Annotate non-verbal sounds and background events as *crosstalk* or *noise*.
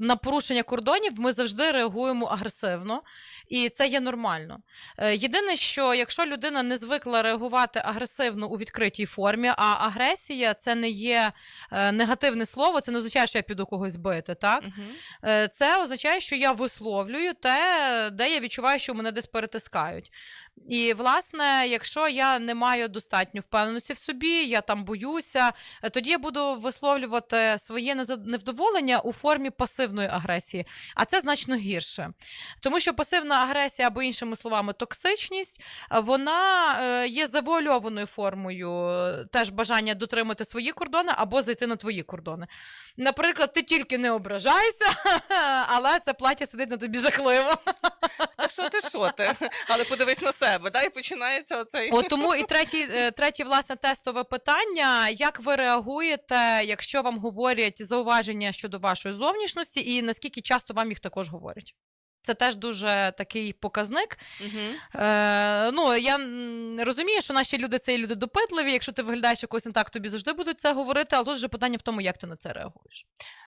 на порушення кордонів ми завжди реагуємо агресивно, і це є нормально. Е, Єдине, що якщо людина не звикла реагувати агресивно у відкритій формі, а агресія це не є е, негативне слово, це не означає, що я піду когось бити. Так? Е, Це означає, що я висловлюю те, де я відчуваю, що мене десь перетискають. І, власне, якщо я не маю достатньо впевненості в собі, я там боюся, тоді я буду висловлювати своє невдоволення у формі пасивної агресії, а це значно гірше. Тому що пасивна агресія, або іншими словами, токсичність, вона е, є завуальованою формою е, теж бажання дотримати свої кордони або зайти на твої кордони. Наприклад, ти тільки не ображайся, *laughs* але це плаття сидить на тобі жахливо. Що ти, що ти? Але подивись на себе, да? і починається оцей. От тому і третє, е, третє, власне, тестове питання: як ви реагуєте, якщо вам говорять зауваження щодо вашої зовнішності, і наскільки часто вам їх також говорять? Це теж дуже такий показник. Мгм. Е, ну, я розумію, що наші люди це є люди допитливі. Якщо ти виглядаєш якось не так, тобі завжди будуть це говорити, але тут вже питання в тому, як ти на це реагуєш.